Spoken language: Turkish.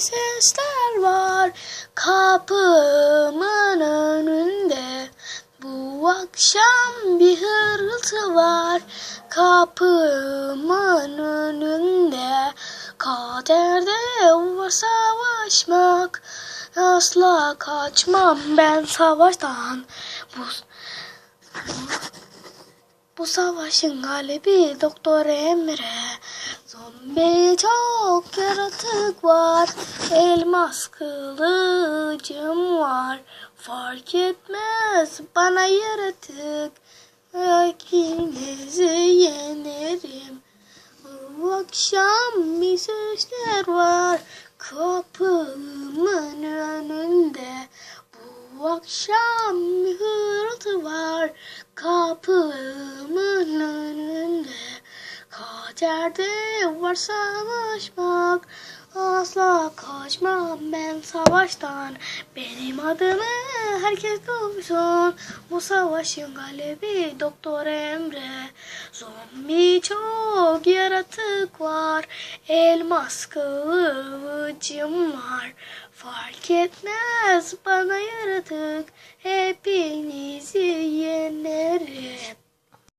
sesler var kapımın önünde. Bu akşam bir hırıltı var kapımın önünde. Kaderde var savaşmak. Asla kaçmam ben savaştan. Bu, bu savaşın galibi Doktor Emre. Zombi çok yaratık var. Elmas kılıcım var. Fark etmez bana yaratık. İkinizi yenerim. Bu akşam bir sesler var kapımın önünde. Bu akşam bir hırıltı var kapımın önünde. Kaderde var savaşmak. Asla kaçmam ben savaştan. Benim adımı herkes duysun. Bu savaşın galibi Doktor Emre. Zombi çok yaratık var. Elmas kılıcım var. Fark etmez bana yaratık. Hepinizi.